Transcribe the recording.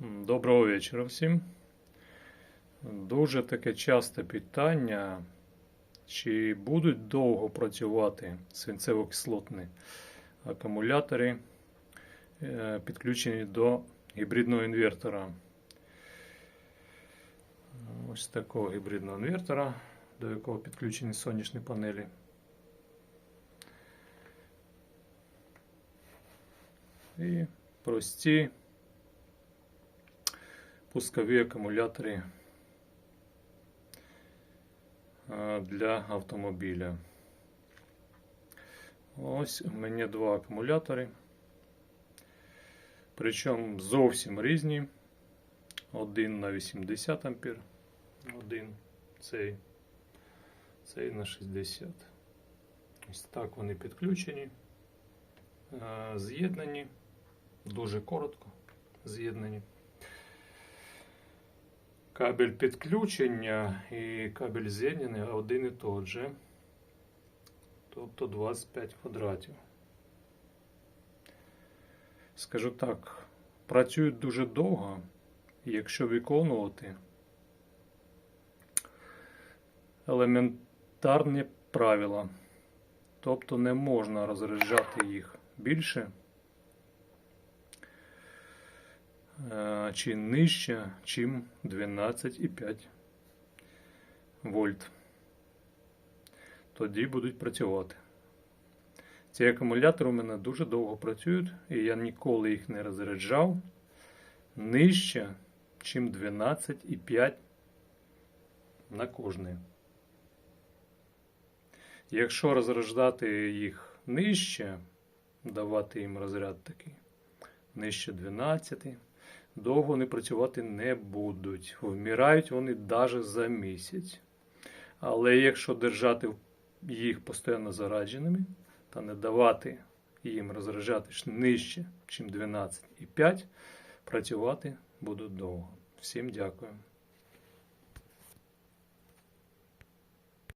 Доброго вечора всім. Дуже таке часте питання, чи будуть довго працювати свинцево-кислотні акумулятори, е, підключені до гібридного інвертора. Ось такого гібридного інвертора, до якого підключені сонячні панелі. І прості пускові акумулятори е, для автомобіля. Ось у мене два акумулятори. Причому зовсім різні. Один на 80 ампер, один цей, цей на 60. Ось так вони підключені, е, з'єднані, дуже коротко з'єднані. Кабель підключення і кабель з'єднання один і той же. Тобто 25 квадратів. Скажу так, працюють дуже довго, якщо виконувати елементарні правила. Тобто не можна розряджати їх більше чи нижче, чим 12,5 вольт. Тоді будуть працювати. Ці акумулятори у мене дуже довго працюють, і я ніколи їх не розряджав нижче, чим 12,5 на кожний. Якщо розряджати їх нижче, давати їм розряд такий, нижче 12, довго вони працювати не будуть. Вмирають вони навіть за місяць. Але якщо держати їх постійно зарадженими та не давати їм розражати нижче, ніж 12,5, працювати будуть довго. Всім дякую.